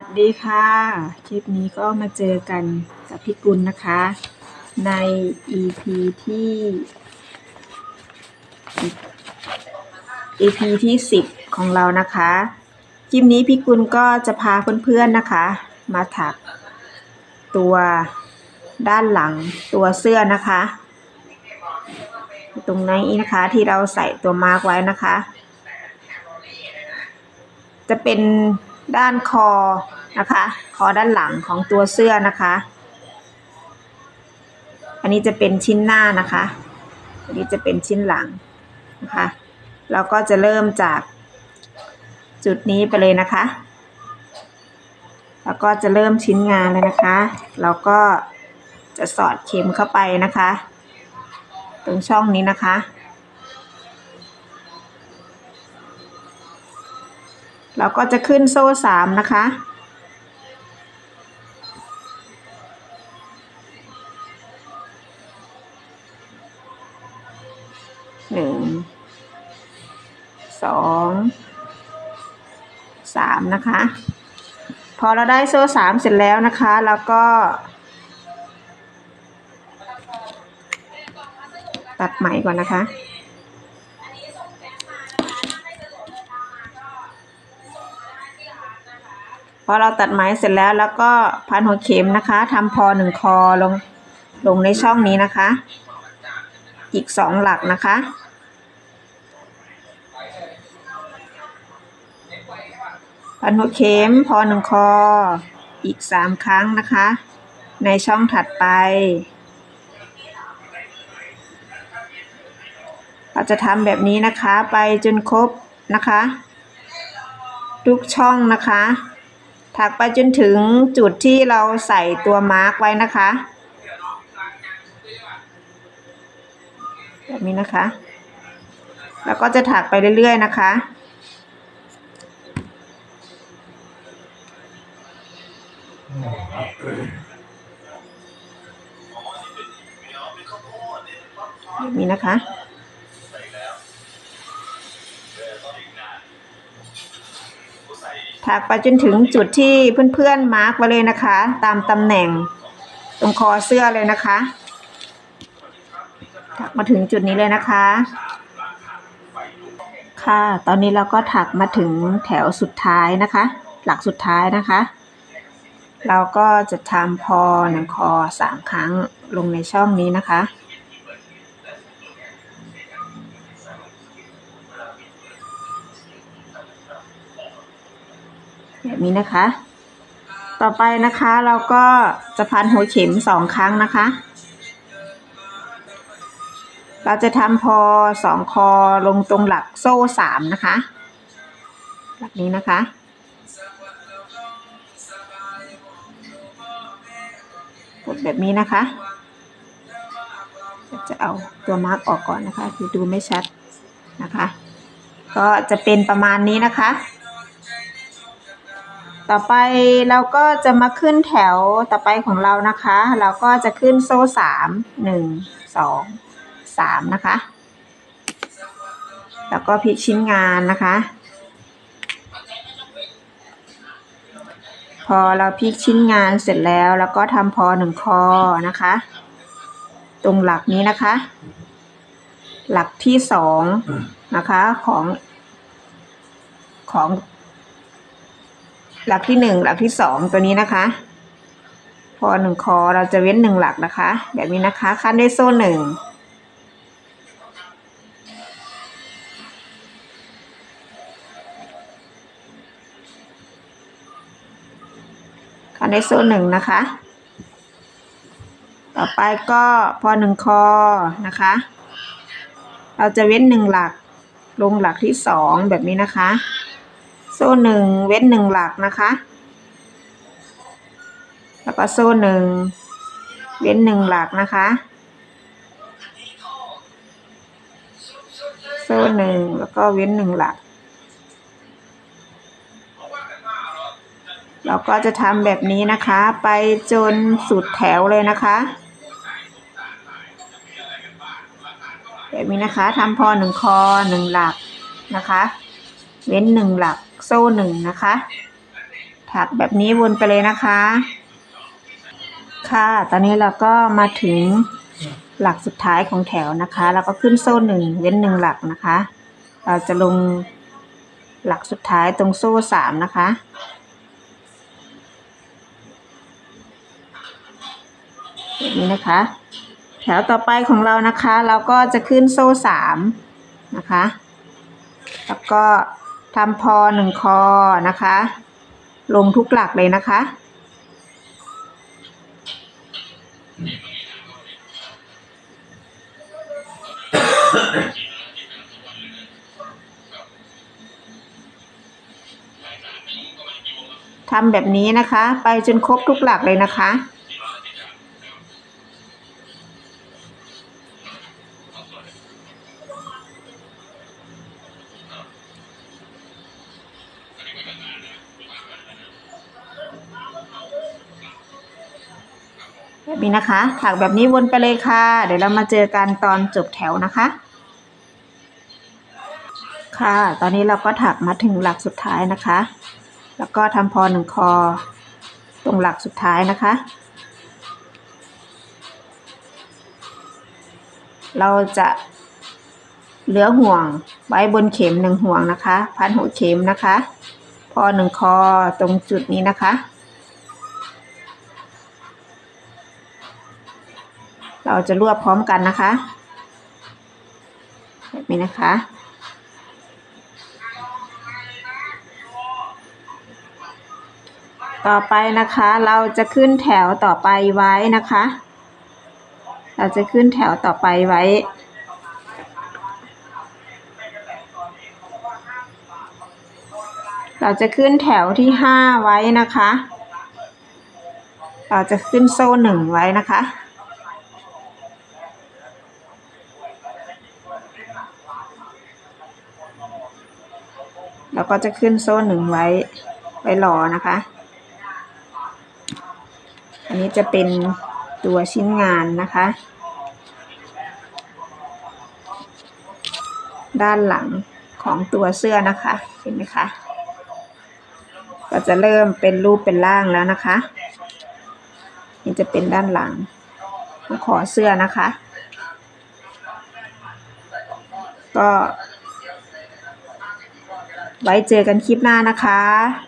สวัสดีค่ะ คลิปนี้ก็มาเจอกันกับพี่กุลนะคะ ใน EP ที่ EP ที่ 10 ของเรานะคะ คลิปนี้พี่กุลก็จะพาเพื่อนๆนะคะ มาถักตัวด้านหลังตัวเสื้อนะคะ ตรงนี้นะคะที่เราใส่ตัวมาร์กไว้นะคะ จะเป็น ด้านคอนะคะ คอด้านหลังของตัวเสื้อนะคะ อันนี้จะเป็นชิ้นหน้านะคะ อันนี้จะเป็นชิ้นหลังนะคะเราก็จะเริ่มจากจุดนี้ไปเลยนะคะ แล้วก็จะเริ่มชิ้นงานเลยนะคะ เราก็จะสอดเข็มเข้าไปนะคะ ตรงช่องนี้นะคะ เราก็จะขึ้นโซ่สามนะคะ หนึ่ง สอง สามนะคะ พอเราได้โซ่สามเสร็จแล้วนะคะ แล้วก็ ตัดไหมก่อนนะคะ พอเราตัดไหมเสร็จแล้วแล้วก็พันหัวเข็มนะคะทำพอหนึ่งคอลงลงในช่องนี้นะคะ อีกสองหลักนะคะพันหัวเข็มพอหนึ่งคอ อีกสามครั้งนะคะ ในช่องถัดไป เราจะทำแบบนี้นะคะไปจนครบนะคะ ทุกช่องนะคะ ถักไปจนถึงจุดที่เราใส่ตัวมาร์กไว้นะคะแบบนี้นะคะ แล้วก็จะถักไปเรื่อยๆนะคะ แบบนี้นะคะ ถักไปจนถึงจุดที่เพื่อนๆมาร์กไว้เลยนะคะ ตามตำแหน่งตรงคอเสื้อเลยนะคะ ถักมาถึงจุดนี้เลยนะคะ ค่ะ ตอนนี้เราก็ถักมาถึงแถวสุดท้ายนะคะ หลักสุดท้ายนะคะ เราก็จะทำพอหนึ่งคอสามครั้งลงในช่องนี้นะคะ แบบนี้นะคะ ต่อไปนะคะเราก็จะพันหัวเข็มสองครั้งนะคะ เราจะทำพอสองคอลงตรงหลักโซ่สามนะคะ หลักนี้นะคะกดแบบนี้นะคะ จะเอาตัวมาร์กออกก่อนนะคะ คือดูไม่ชัดนะคะ ก็จะเป็นประมาณนี้นะคะ ต่อไปเราก็จะมาขึ้นแถวต่อไปของเรานะคะ เราก็จะขึ้นโซ่สามหนึ่งสองสามนะคะ แล้วก็พลิกชิ้นงานนะคะ พอเราพลิกชิ้นงานเสร็จแล้ว แล้วก็ทำพอหนึ่งคอนะคะ ตรงหลักนี้นะคะ หลักที่สองนะคะของของ หลักที่หนึ่งหลักที่สองตัวนี้นะคะ พอหนึ่งคอเราจะเว้นหนึ่งหลักนะคะ แบบนี้นะคะ ขั้นด้วยโซ่หนึ่งขั้นด้วยโซ่หนึ่งนะคะ ต่อไปก็พอหนึ่งคอนะคะ เราจะเว้นหนึ่งหลักลงหลักที่สองแบบนี้นะคะ โซ่หนึ่งเว้นหนึ่งหลักนะคะ แล้วก็โซ่หนึ่งเว้นหนึ่งหลักนะคะ โซ่หนึ่งแล้วก็เว้นหนึ่งหลัก เราก็จะทำแบบนี้นะคะ ไปจนสุดแถวเลยนะคะแบบนี้นะคะทำพอหนึ่งคอหนึ่งหลักนะคะ เว้นหนึ่งหลัก โซ่หนึ่งนะคะ ถักแบบนี้วนไปเลยนะคะ ค่ะ ตอนนี้เราก็มาถึงหลักสุดท้ายของแถวนะคะ แล้วก็ขึ้นโซ่หนึ่งเว้นหนึ่งหลักนะคะ เราจะลงหลักสุดท้ายตรงโซ่สามนะคะ แบบนี้นะคะ แถวต่อไปของเรานะคะ เราก็จะขึ้นโซ่สามนะคะ แล้วก็ ทำพอหนึ่งคอนะคะ ลงทุกหลักเลยนะคะ ทำแบบนี้นะคะ ไปจนครบทุกหลักเลยนะคะ นี้นะคะ ถักแบบนี้วนไปเลยค่ะ เดี๋ยวเรามาเจอกันตอนจบแถวนะคะ ค่ะ ตอนนี้เราก็ถักมาถึงหลักสุดท้ายนะคะ แล้วก็ทำพอหนึ่งคอตรงหลักสุดท้ายนะคะ เราจะเหลือห่วงไว้บนเข็มหนึ่งห่วงนะคะ พันหัวเข็มนะคะ พอหนึ่งคอตรงจุดนี้นะคะ เราจะรวบพร้อมกันนะคะแบบนี้นะคะ ต่อไปนะคะเราจะขึ้นแถวต่อไปไว้นะคะ เราจะขึ้นแถวต่อไปไว้เราจะขึ้นแถวที่ห้าไว้นะคะ เราจะขึ้นโซ่หนึ่งไว้นะคะ แล้วก็จะขึ้นโซ่หนึ่งไว้ไว้รอนะคะ อันนี้จะเป็นตัวชิ้นงานนะคะ ด้านหลังของตัวเสื้อนะคะเห็นไหมคะ ก็จะเริ่มเป็นรูปเป็นร่างแล้วนะคะ นี่จะเป็นด้านหลังของคอเสื้อนะคะ ก็ ไว้เจอกันคลิปหน้านะคะ